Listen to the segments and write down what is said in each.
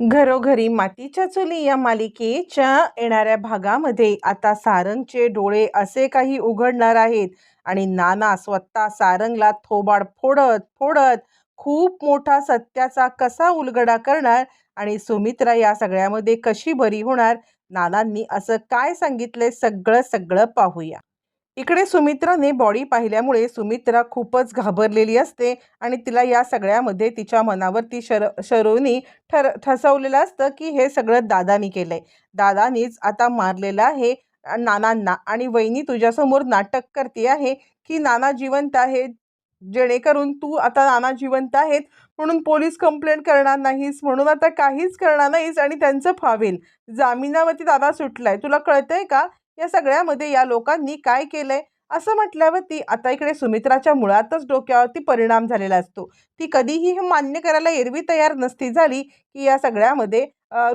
घरोघरी मातीच्या चुली या मालिकेच्या येणाऱ्या भागामध्ये आता सारंगचे डोळे असे काही उघडणार आहेत. आणि नाना स्वतः सारंगला थोबाड फोडत फोडत खूप मोठा सत्याचा कसा उलगडा करणार आणि सुमित्रा या सगळ्यामध्ये कशी बरी होणार? नानांनी असं काय सांगितलंय सगळं सगळं पाहूया. इकडे सुमित्राने बॉडी पाहिल्यामुळे सुमित्रा खूपच घाबरलेली असते आणि तिला या सगळ्यामध्ये तिच्या मनावरती शर शरोनी ठर ठसवलेलं असतं की हे सगळं दादानी केलंय. दादानीच आता मारलेलं आहे नानांना आणि वहिनी तुझ्यासमोर नाटक करते आहे की नाना जिवंत आहेत जेणेकरून तू आता नाना जिवंत आहेत म्हणून पोलीस कंप्लेंट करणार नाहीस म्हणून आता काहीच करणार नाहीस आणि त्यांचं फावेल. जामिनावरती दादा सुटलाय. तुला कळतंय का? या सगळ्यामध्ये या लोकांनी काय केलंय? असं म्हटल्यावरती आता इकडे सुमित्राच्या मुळातच डोक्यावरती परिणाम झालेला असतो. ती कधीही हे मान्य करायला एरवी तयार नसती झाली की या सगळ्यामध्ये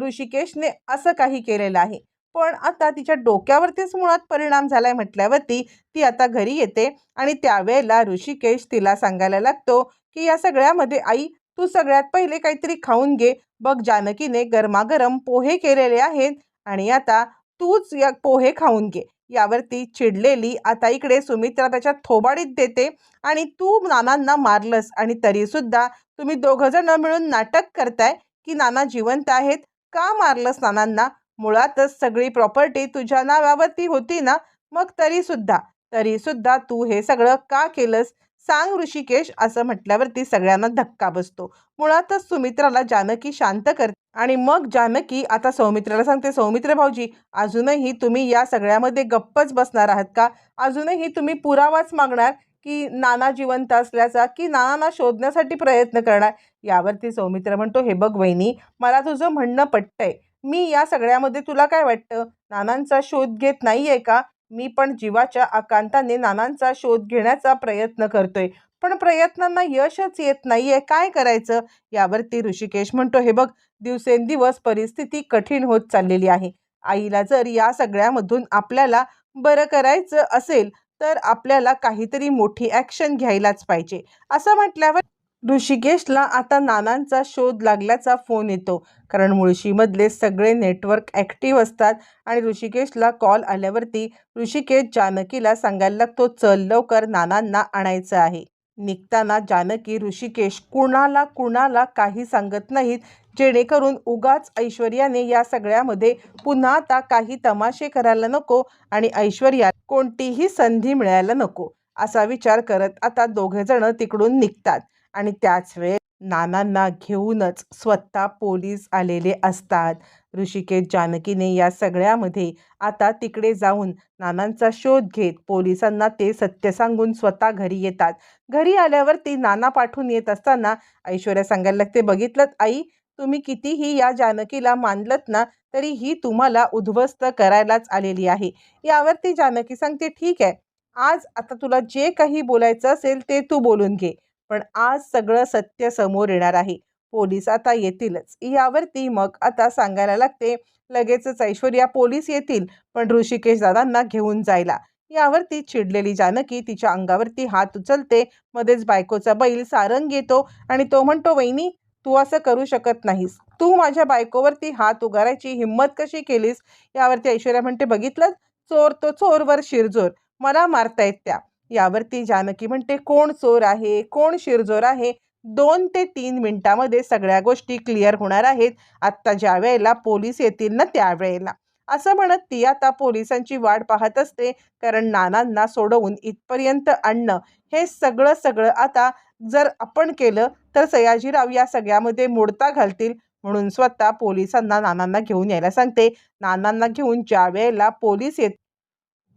ऋषिकेशने असं काही केलेलं आहे. पण आता तिच्या डोक्यावरतीच मुळात परिणाम झालाय म्हटल्यावरती ती आता घरी येते आणि त्यावेळेला ऋषिकेश तिला सांगायला लागतो की या सगळ्यामध्ये आई तू सगळ्यात पहिले काहीतरी खाऊन घे. बघ जानकीने गरमागरम पोहे केलेले आहेत आणि आता तूच या पोहे खाऊन घे. यावरती चिडलेली आता इकडे सुमित्रा त्याच्या थोबाडीत देते आणि तू नानांना मारलंस आणि तरीसुद्धा तुम्ही दोघंजणं मिळून नाटक करताय की नाना जिवंत आहेत? का मारलंस नानांना? मुळातच सगळी प्रॉपर्टी तुझ्या नावावरती होती ना? मग तरीसुद्धा. तरीसुद्धा तू हे सगळं का केलंस? सांग ऋषिकेश असं म्हटल्यावरती सगळ्यांना धक्का बसतो. मुळातच सुमित्राला जानकी शांत करते आणि मग जानकी आता सौमित्राला सांगते सौमित्र भाऊजी अजूनही तुम्ही या सगळ्यामध्ये गप्पच बसणार आहात का? अजूनही तुम्ही पुरावाच मागणार की नाना जिवंत असल्याचा की नानांना शोधण्यासाठी प्रयत्न करणार? यावरती सौमित्र म्हणतो हे बघ वहिनी मला तुझं म्हणणं पटतंय. मी या सगळ्यामध्ये तुला काय वाटतं? नानांचा शोध घेत नाही आहे का? मी पण जीवाच्या आकांताने नानांचा शोध घेण्याचा प्रयत्न करतोय. पण प्रयत्नांना यशच येत नाहीये. काय करायचं? यावरती ऋषिकेश म्हणतो हे बघ दिवसेंदिवस परिस्थिती कठीण होत चाललेली आहे. आईला जर या सगळ्यामधून आपल्याला बरं करायचं असेल तर आपल्याला काहीतरी मोठी ॲक्शन घ्यायलाच पाहिजे. असं म्हटल्यावर ऋषिकेशला आता नानांचा शोध लागल्याचा फोन येतो. कारण मुळशीमधले सगळे नेटवर्क ॲक्टिव्ह असतात आणि ऋषिकेशला कॉल आल्यावरती ऋषिकेश जानकीला सांगायला लागतो चल लवकर नानांना आणायचं आहे. निघताना जानकी ऋषिकेश कुणाला कुणाला काही सांगत नाहीत जेणेकरून उगाच ऐश्वर्याने या सगळ्यामध्ये पुन्हा आता काही तमाशे करायला नको आणि ऐश्वर्या कोणतीही संधी मिळायला नको असा विचार करत आता दोघेजणं तिकडून निघतात. आणि त्याच वेळेस नानांना घेऊनच स्वतः पोलीस आलेले असतात. ऋषिकेश जानकीने या सगळ्यामध्ये आता तिकडे जाऊन नानांचा शोध घेत पोलिसांना ते सत्य सांगून स्वतः घरी येतात. घरी आल्यावर ती नाना पाठवून येत असताना ऐश्वर्या सांगायला लागते बघितलं आई तुम्ही कितीही या जानकीला मानलत ना तरी ही तुम्हाला उद्ध्वस्त करायलाच आलेली आहे. यावरती जानकी सांगते ठीक आहे आज आता तुला जे काही बोलायचं असेल ते तू बोलून घे. पण आज सगळं सत्य समोर येणार आहे. पोलीस आता येतीलच. यावरती मग आता सांगायला लागते लगेचच ऐश्वर्या पोलीस येतील पण ऋषिकेश दादांना घेऊन जायला. यावरती चिडलेली जानकी तिच्या अंगावरती हात उचलते मध्येच बायकोचा बैल सारंग येतो आणि तो म्हणतो वहिनी तू असं करू शकत नाहीस. तू माझ्या बायकोवरती हात उगारायची हिंमत कशी केलीस? यावरती ऐश्वर्या म्हणते बघितलं? चोर तो चोरवर शिरजोर. मला मारतायत त्या. यावरती जानकी म्हणते कोण चोर आहे? कोण शिरजोर आहे? दोन ते तीन मिनिटामध्ये सगळ्या गोष्टी क्लिअर होणार आहेत. आत्ता ज्या वेळेला पोलीस येतील ना त्यावेळेला असं म्हणत ती आता पोलिसांची वाट पाहत असते कारण नानांना सोडवून इथपर्यंत आणणं हे सगळं सगळं आता जर आपण केलं तर सयाजीराव या सगळ्यामध्ये मोडता घालतील. म्हणून स्वतः पोलिसांना नानांना घेऊन यायला सांगते. नानांना घेऊन ज्या वेळेला पोलीस येत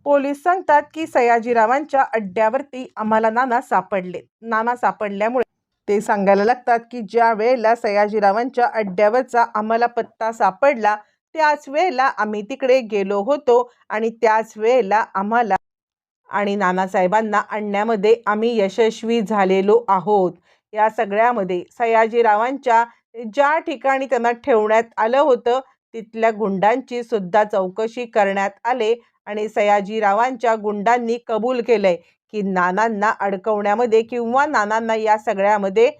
पोलीस सांगतात की सयाजीरावांच्या अड्ड्यावरती आम्हाला नाना सापडले. नाना सापडल्यामुळे ते सांगायला लागतात की ज्या वेळेला सयाजीरावांच्या अड्ड्यावरचा आम्हाला पत्ता सापडला त्याच वेळेला आम्ही तिकडे गेलो होतो आणि त्याच वेळेला आम्हाला आणि नानासाहेबांना आणण्यामध्ये आम्ही यशस्वी झालेलो आहोत. या सगळ्यामध्ये सयाजीरावांच्या ज्या ठिकाणी त्यांना ठेवण्यात आलं होतं तिथल्या गुंडांची सुद्धा चौकशी करण्यात आले आणि सयाजीरावांच्या गुंडांनी कबूल केलंय की नानांना अडकवण्यामध्ये किंवा नानांना या सगळ्यामध्ये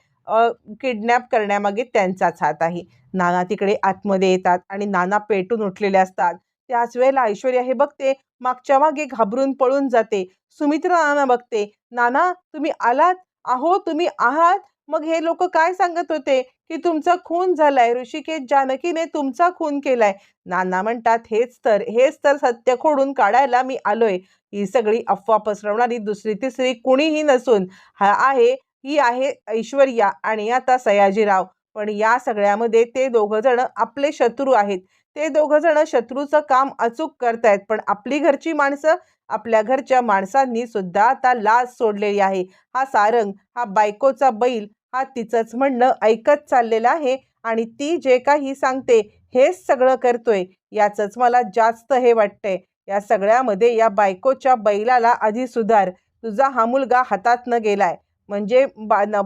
किडनॅप करण्यामागे त्यांचाच हात आहे. नाना तिकडे आतमध्ये येतात आणि नाना पेटून उठलेले असतात. त्याच वेळेला ऐश्वर्या हे बघते मागच्या मागे घाबरून पळून जाते. सुमित्रा नाना बघते. नाना तुम्ही आलात? अहो तुम्ही आहात? मग हे लोक काय सांगत होते? की तुमचा खून झालाय ऋषिकेश जानकीने तुमचा खून केलाय. नाना म्हणतात हेच तर हेच तर सत्य खोडून काढायला मी आलोय. ही सगळी अफवा पसरवणारी दुसरी तिसरी कुणीही नसून हा आहे ही आहे ऐश्वर्या आणि आता सयाजीराव. पण या सगळ्यामध्ये ते दोघं जण आपले शत्रू आहेत. ते दोघं जण शत्रूचं काम अचूक करतायत पण आपली घरची माणसं आपल्या घरच्या माणसांनी सुद्धा आता लाज सोडलेली आहे. हा सारंग हा बायकोचा बैल हा तिचंच म्हणणं ऐकत चाललेला आहे आणि ती जे काही सांगते हेच सगळं करतोय याचंच मला जास्त हे वाटतंय. या सगळ्यामध्ये या बायकोच्या बैलाला आधी सुधार. तुझा हा मुलगा हातात न गेलाय. म्हणजे बा न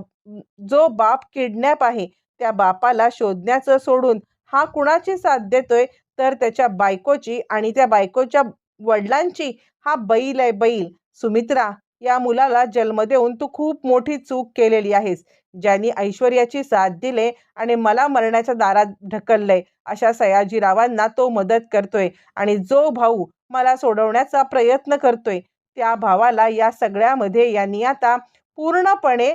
जो बाप किडनॅप आहे त्या बापाला शोधण्याचं सोडून हा कुणाची साथ देतोय? तर त्याच्या बायकोची आणि त्या बायकोच्या वडिलांची. हा बैल आहे बैल. सुमित्रा या मुलाला जन्म देऊन तू खूप मोठी चूक केलेली आहेस. ज्यांनी ऐश्वर्याची साथ दिले आणि मला मरण्याच्या दारात ढकललंय अशा सयाजीरावांना तो मदत करतोय आणि जो भाऊ मला सोडवण्याचा प्रयत्न करतोय त्या भावाला या सगळ्यामध्ये यांनी आता पूर्णपणे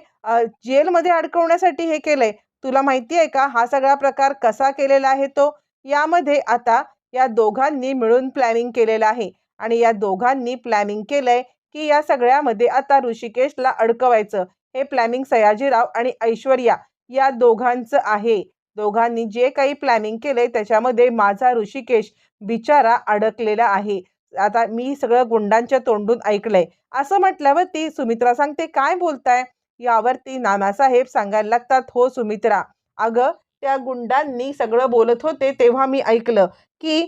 जेलमध्ये अडकवण्यासाठी हे केलंय. तुला माहिती आहे का? हा सगळा प्रकार कसा केलेला आहे तो? यामध्ये आता या दोघांनी मिळून प्लॅनिंग केलेलं आहे. आणि या दोघांनी प्लॅनिंग केलंय की या सगळ्यामध्ये आता ऋषिकेशला अडकवायचं. हे प्लॅनिंग सयाजीराव आणि ऐश्वर्या या दोघांचं आहे. दोघांनी जे काही प्लॅनिंग केलंय त्याच्यामध्ये माझा ऋषिकेश बिचारा अडकलेला आहे. आता मी सगळं गुंडांच्या तोंडून ऐकलंय. असं म्हटल्यावर ती सुमित्रा सांगते काय बोलताय? यावरती नानासाहेब सांगायला लागतात हो सुमित्रा अगं त्या गुंडांनी सगळं बोलत होते तेव्हा मी ऐकलं की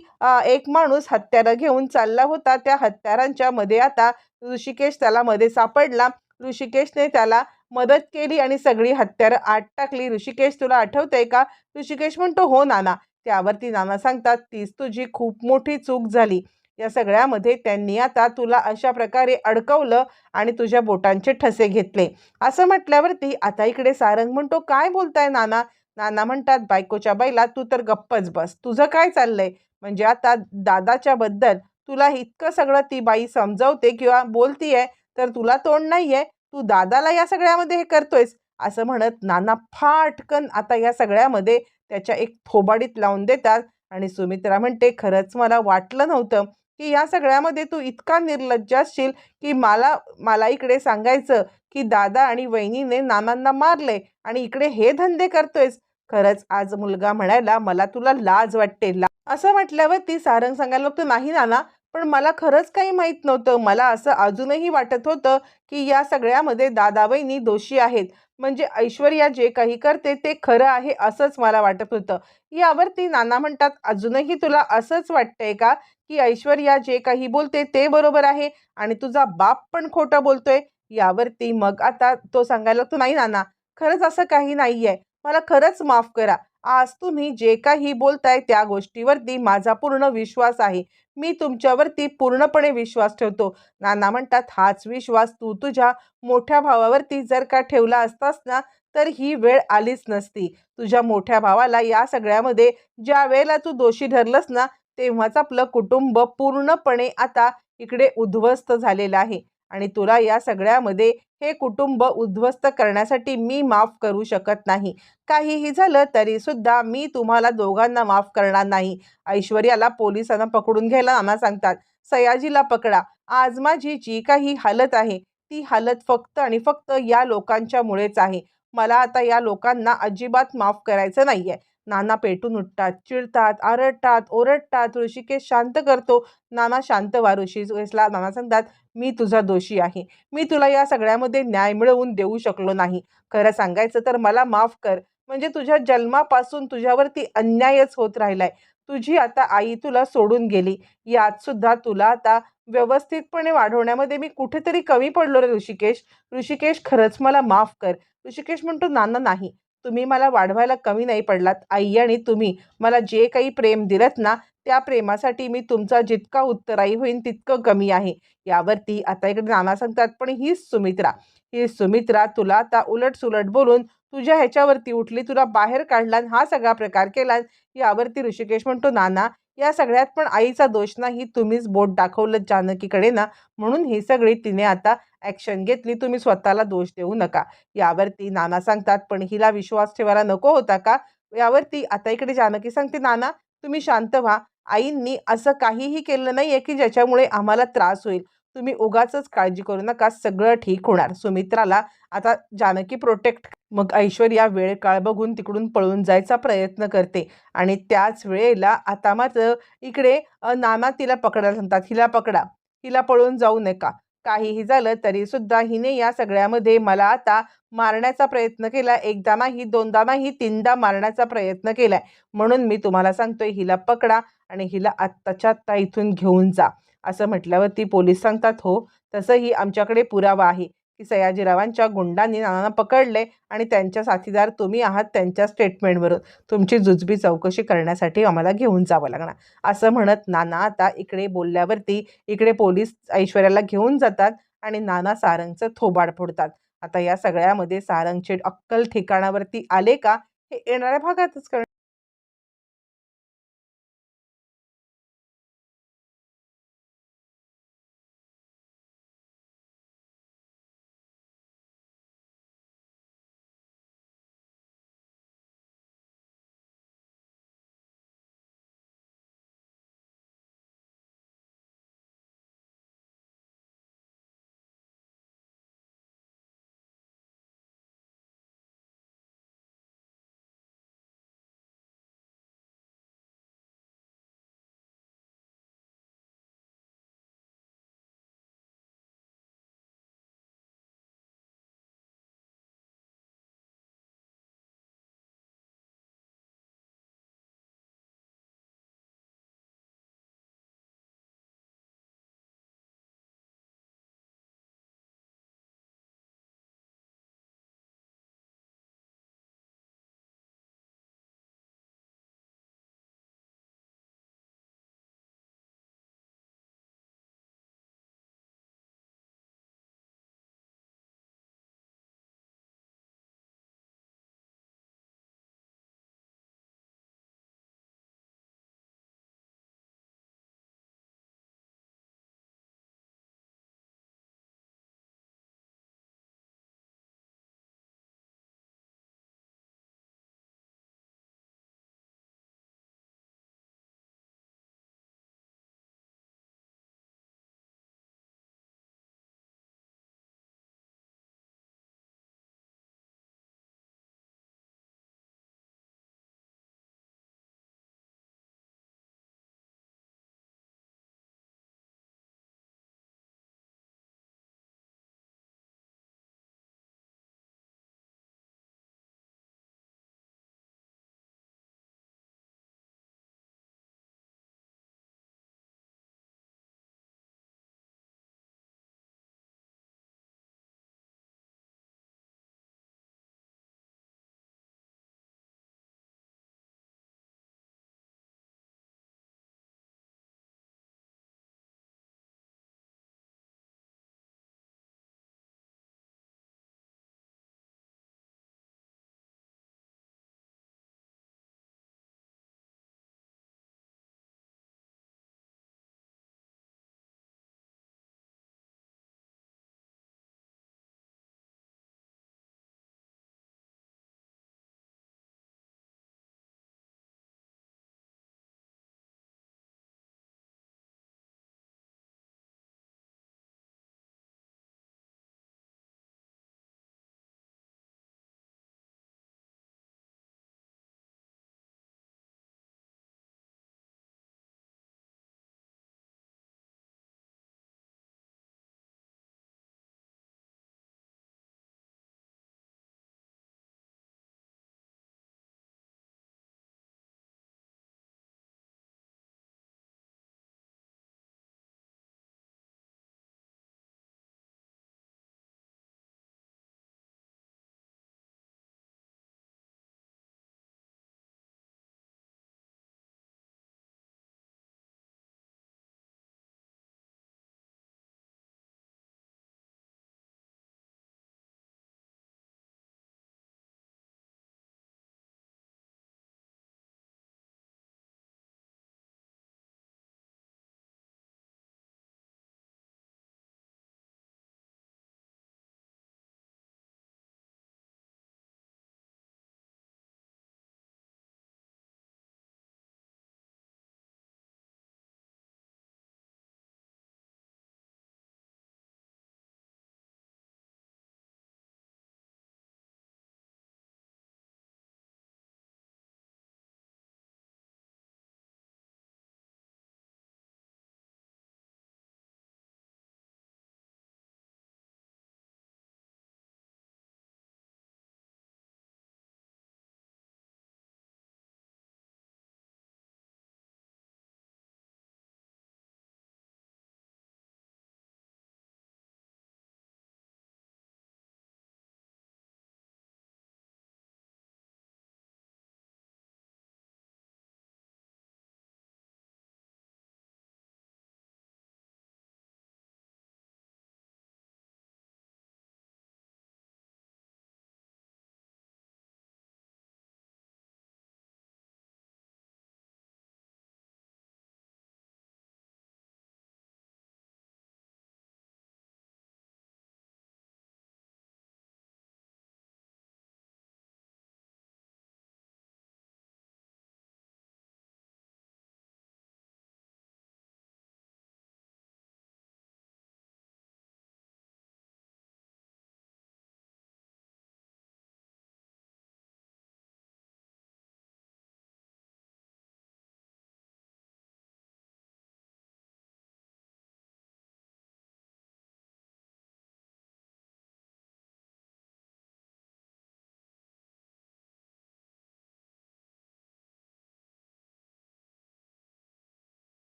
एक माणूस हत्यारं घेऊन चालला होता. त्या हत्यारांच्या मध्ये आता ऋषिकेश त्याला मध्ये सापडला. ऋषिकेशने त्याला मदत केली आणि सगळी हत्यारं आत टाकली. ऋषिकेश तुला आठवतंय का? ऋषिकेश म्हणतो हो नाना. त्यावरती नाना सांगतात तीच तुझी खूप मोठी चूक झाली. या सगळ्यामध्ये त्यांनी आता तुला अशा प्रकारे अडकवलं आणि तुझ्या बोटांचे ठसे घेतले. असं म्हटल्यावरती आता इकडे सारंग म्हणतो काय बोलताय नाना? नाना म्हणतात बायकोच्या बाईला तू तर गप्पच बस. तुझं काय चाललंय? म्हणजे आता दादाच्या बद्दल तुला इतकं सगळं ती बाई समजवते किंवा बोलतीये तर तुला तोंड नाहीये? तू दादाला या सगळ्यामध्ये हे करतोयस? असं म्हणत नाना फाटकन आता या सगळ्यामध्ये त्याच्या एक थोबाडीत लावून देतात. आणि सुमित्रा म्हणते खरंच मला वाटलं नव्हतं की या सगळ्यामध्ये तू इतका निर्लज्ज असशील की मला मला इकडे सांगायचं की दादा आणि वहिनीने नानांना मारले आणि इकडे हे धंदे करतोयस. खरंच आज मुलगा म्हणायला मला तुला लाज वाटते. ला असं म्हटल्यावर ती सारंग सांगायला लागतो नाही नाना पण मला खरंच काही माहीत नव्हतं. मला असं अजूनही वाटत होतं की या सगळ्यामध्ये दादा वहिनी दोषी आहेत. म्हणजे ऐश्वर्या जे काही करते ते खरं आहे असंच मला वाटत होतं. यावरती नाना म्हणतात अजूनही तुला असंच वाटतंय का की ऐश्वर्या जे काही बोलते ते बरोबर आहे आणि तुझा बाप पण खोटं बोलतोय? यावरती मग आता तो सांगायला तो नाही नाना खरंच असं काही नाही आहे मला खरंच माफ करा. आज तुम्ही जे काही बोलताय त्या गोष्टीवरती माझा पूर्ण विश्वास आहे. मी तुमच्यावरती पूर्णपणे विश्वास ठेवतो. नाना म्हणतात हाच विश्वास तू तुझ्या मोठ्या भावावरती जर का ठेवला असतास ना तर ही वेळ आलीच नसती. तुझ्या मोठ्या भावाला या सगळ्यामध्ये ज्या वेळेला तू दोषी ठरलंस ना तेव्हाच आपलं कुटुंब पूर्णपणे आता इकडे उद्ध्वस्त झालेलं आहे. आणि तुला या सगळ्यामध्ये हे कुटुंब उद्ध्वस्त करण्यासाठी मी माफ करू शकत नाही. काहीही झालं तरी सुद्धा मी तुम्हाला दोघांना माफ करणार नाही. ऐश्वर्याला पोलिसांना पकडून घ्यायला नाना सांगतात सयाजीला पकडा. आज माझी जी काही हालत आहे ती हालत फक्त आणि फक्त या लोकांच्यामुळेच आहे. मला आता या लोकांना अजिबात माफ करायचं नाही आहे नाना पेटून उठतात चिडतात आरडतात ओरडतात ऋषिकेश शांत करतो. नाना शांत वा ऋषिकेशला. नाना सांगतात मी तुझा दोषी आहे. मी तुला या सगळ्यामध्ये न्याय मिळवून देऊ शकलो नाही. खरं सांगायचं तर मला माफ कर. म्हणजे तुझ्या जन्मापासून तुझ्यावरती अन्यायच होत राहिलाय. तुझी आता आई तुला सोडून गेली. यात सुद्धा तुला आता व्यवस्थितपणे वाढवण्यामध्ये मी कुठेतरी कमी पडलो रे ऋषिकेश. ऋषिकेश खरंच मला माफ कर. ऋषिकेश म्हणतो नाना नाही. तुम्ही मला वाढवायला कमी नाही पडलात. आई आणि तुम्ही मला जे काही प्रेम दिलत ना त्या प्रेमासाठी मी तुमचा जितका उत्तराई होईन तितकं कमी आहे. यावरती आता इकडे नाना सांगतात पण हीच सुमित्रा ही सुमित्रा तुला आता उलट सुलट बोलून तुझ्या ह्याच्यावरती उठली तुला बाहेर काढला हा सगळा प्रकार केला. यावरती ऋषिकेश म्हणतो नाना या सगळ्यात पण आईचा दोष नाही तुम्हीच बोट दाखवलं जानकीकडे ना म्हणून ही सगळी तिने आता ॲक्शन घेतली. तुम्ही स्वतःला दोष देऊ नका. यावरती नाना सांगतात पण हिला विश्वास ठेवायला नको होता का? यावरती आता इकडे जानकी सांगते नाना तुम्ही शांत व्हा. आईंनी असं काहीही केलं नाही आहे की ज्याच्यामुळे आम्हाला त्रास होईल. तुम्ही उगाचच काळजी करू नका. सगळं ठीक होणार. सुमित्राला आता जानकी प्रोटेक्ट मग ऐश्वर्या वेळ काळ बघून तिकडून पळून जायचा प्रयत्न करते. आणि त्याच वेळेला आता मात्र इकडे नाना तिला पकडायला सांगतात हिला पकडा. हिला पळून जाऊ नका. काहीही झालं तरी सुद्धा हिने या सगळ्यामध्ये मला आता मारण्याचा प्रयत्न केला. एकदा नाही दोनदा नाही तीनदा मारण्याचा प्रयत्न केलाय. म्हणून मी तुम्हाला सांगतोय हिला पकडा आणि हिला आत्ताच्या आत्ता इथून घेऊन जा. असं म्हटल्यावरती पोलीस सांगतात हो तसंही आमच्याकडे पुरावा आहे. की सयाजीरावांच्या गुंडांनी नानांना पकडले आणि त्यांच्या साथीदार तुम्ही आहात त्यांच्या स्टेटमेंटवरून तुमची जुजबी चौकशी करण्यासाठी आम्हाला घेऊन जावं लागणार. असं म्हणत नाना आता इकडे बोलल्यावरती इकडे पोलीस ऐश्वर्याला घेऊन जातात आणि नाना सारंगचं थोबाड फोडतात. आता या सगळ्यामध्ये सारंगचे अक्कल ठिकाणावरती आले का? हे येणाऱ्या भागातच कळणार.